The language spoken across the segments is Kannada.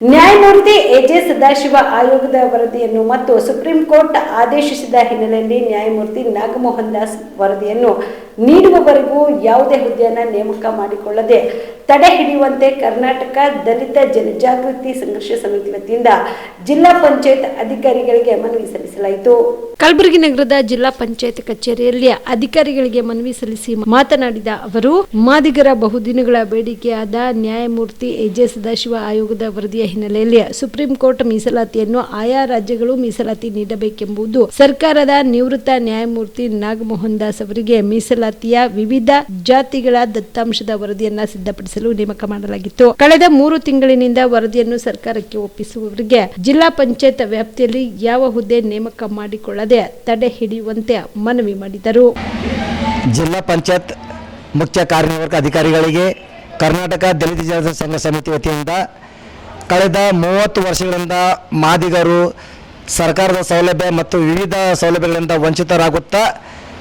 ನ್ಯಾಯಮೂರ್ತಿ ಎಜೆ ಸದಾಶಿವ ಆಯೋಗದ ವರದಿಯನ್ನು ಮತ್ತು ಸುಪ್ರೀಂ ಕೋರ್ಟ್ ಆದೇಶಿಸಿದ ಹಿನ್ನೆಲೆಯಲ್ಲಿ ನ್ಯಾಯಮೂರ್ತಿ ನಾಗಮೋಹನ್ ದಾಸ್ ವರದಿಯನ್ನು ನೀಡುವವರೆಗೂ ಯಾವುದೇ ಹುದ್ದೆಯನ್ನು ನೇಮಕ ಮಾಡಿಕೊಳ್ಳದೆ ತಡೆ ಹಿಡಿಯುವಂತೆ ಕರ್ನಾಟಕ ದಲಿತ ಜನಜಾಗೃತಿ ಸಂಘರ್ಷ ಸಮಿತಿ ವತಿಯಿಂದ ಜಿಲ್ಲಾ ಪಂಚಾಯತ್ ಅಧಿಕಾರಿಗಳಿಗೆ ಮನವಿ ಸಲ್ಲಿಸಲಾಯಿತು. ಕಲಬುರಗಿ ನಗರದ ಜಿಲ್ಲಾ ಪಂಚಾಯತ್ ಕಚೇರಿಯಲ್ಲಿ ಅಧಿಕಾರಿಗಳಿಗೆ ಮನವಿ ಸಲ್ಲಿಸಿ ಮಾತನಾಡಿದ ಅವರು, ಮಾದಿಗರ ಬಹುದಿನಗಳ ಬೇಡಿಕೆಯಾದ ನ್ಯಾಯಮೂರ್ತಿ ಎಜೆ ಸದಾಶಿವ ಆಯೋಗದ ವರದಿಯ ಹಿನ್ನೆಲೆಯಲ್ಲಿ ಸುಪ್ರೀಂ ಕೋರ್ಟ್ ಮೀಸಲಾತಿಯನ್ನು ಆಯಾ ರಾಜ್ಯಗಳು ಮೀಸಲಾತಿ ನೀಡಬೇಕೆಂಬುದು ಸರ್ಕಾರದ ನಿವೃತ್ತ ನ್ಯಾಯಮೂರ್ತಿ ನಾಗಮೋಹನ್ ದಾಸ್ ಅವರಿಗೆ ಮೀಸಲಾತಿಯ ವಿವಿಧ ಜಾತಿಗಳ ದತ್ತಾಂಶದ ವರದಿಯನ್ನ ಸಿದ್ಧಪಡಿಸಲು ನೇಮಕ ಮಾಡಲಾಗಿತ್ತು. ಕಳೆದ ಮೂರು ತಿಂಗಳಿನಿಂದ ವರದಿಯನ್ನು ಸರ್ಕಾರಕ್ಕೆ ಒಪ್ಪಿಸುವವರಿಗೆ ಜಿಲ್ಲಾ ಪಂಚಾಯತ್ ವ್ಯಾಪ್ತಿಯಲ್ಲಿ ಯಾವ ಹುದ್ದೆ ನೇಮಕ ಮಾಡಿಕೊಳ್ಳದೆ ತಡೆ ಹಿಡಿಯುವಂತೆ ಮನವಿ ಮಾಡಿದರು. ಜಿಲ್ಲಾ ಪಂಚಾಯತ್ ಮುಖ್ಯ ಕಾರ್ಯನಿರ್ವಾಹಕ ಅಧಿಕಾರಿಗಳಿಗೆ ಕರ್ನಾಟಕ ದಲಿತ ಜನತಾ ಸಂಘ ಸಮಿತಿ ವತಿಯಿಂದ ಕಳೆದ ಮೂವತ್ತು ವರ್ಷಗಳಿಂದ ಮಾದಿಗರು ಸರ್ಕಾರದ ಸೌಲಭ್ಯ ಮತ್ತು ವಿವಿಧ ಸೌಲಭ್ಯಗಳಿಂದ ವಂಚಿತರಾಗುತ್ತಾ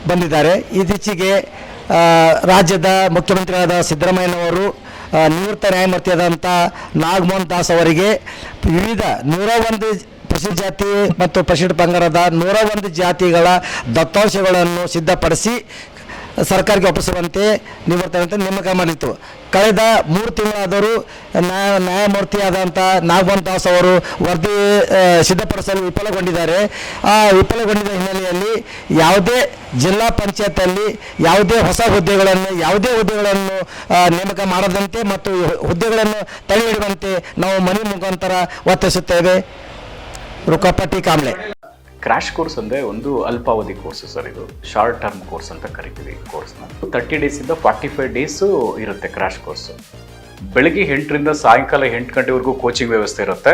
ಬಂದಿದ್ದಾರೆ. ಇತ್ತೀಚೆಗೆ ರಾಜ್ಯದ ಮುಖ್ಯಮಂತ್ರಿಯಾದ ಸಿದ್ದರಾಮಯ್ಯನವರು ನಿವೃತ್ತ ನ್ಯಾಯಮೂರ್ತಿಯಾದಂಥ ನಾಗಮೋಹನ್ ದಾಸ್ ಅವರಿಗೆ ವಿವಿಧ ನೂರ ಒಂದು ಪರಿಶಿಷ್ಟ ಜಾತಿ ಮತ್ತು ಪರಿಶಿಷ್ಟ ಪಂಗಡದ ನೂರ ಒಂದು ಜಾತಿಗಳ ದತ್ತಾಂಶಗಳನ್ನು ಸಿದ್ಧಪಡಿಸಿ ಸರ್ಕಾರಕ್ಕೆ ಒಪ್ಪಿಸುವಂತೆ ನಿವೃತ್ತ ನೇಮಕ ಮಾಡಿತ್ತು. ಕಳೆದ ಮೂರು ತಿಂಗಳಾದರೂ ನ್ಯಾಯ ನ್ಯಾಯಮೂರ್ತಿಯಾದಂಥ ನಾಗಮೋಹನ್ ದಾಸ್ ಅವರು ವರದಿ ಸಿದ್ಧಪಡಿಸಲು ವಿಫಲಗೊಂಡಿದ್ದಾರೆ. ಆ ವಿಫಲಗೊಂಡಿದ್ದ ಹಿನ್ನೆಲೆಯಲ್ಲಿ ಯಾವುದೇ ಜಿಲ್ಲಾ ಪಂಚಾಯತಲ್ಲಿ ಯಾವುದೇ ಹೊಸ ಹುದ್ದೆಗಳನ್ನು, ಯಾವುದೇ ಹುದ್ದೆಗಳನ್ನು ನೇಮಕ ಮಾಡದಂತೆ ಮತ್ತು ಹುದ್ದೆಗಳನ್ನು ತಡೆ ಹಿಡಿಯುವಂತೆ ನಾವು ಮನೆ ಮುಖಾಂತರ ಒತ್ತಿಸುತ್ತೇವೆ ರುಕಪಟ್ಟಿ ಕಾಮ್ಲೆ. ಕ್ರಾಶ್ ಕೋರ್ಸ್ ಅಂದರೆ ಒಂದು ಅಲ್ಪಾವಧಿ ಕೋರ್ಸ್ ಸರ್ ಇದು. ಶಾರ್ಟ್ ಟರ್ಮ್ ಕೋರ್ಸ್ ಅಂತ ಕರಿತೀವಿ ಈ ಕೋರ್ಸ್ನ ತರ್ಟಿ ಡೇಸಿಂದ ಫಾರ್ಟಿ ಫೈವ್ ಡೇಸು ಇರುತ್ತೆ ಕ್ರಾಶ್ ಕೋರ್ಸು ಬೆಳಗ್ಗೆ ಎಂಟರಿಂದ ಸಾಯಂಕಾಲ ಎಂಟು ಗಂಟೆವರೆಗೂ ಕೋಚಿಂಗ್ ವ್ಯವಸ್ಥೆ ಇರುತ್ತೆ.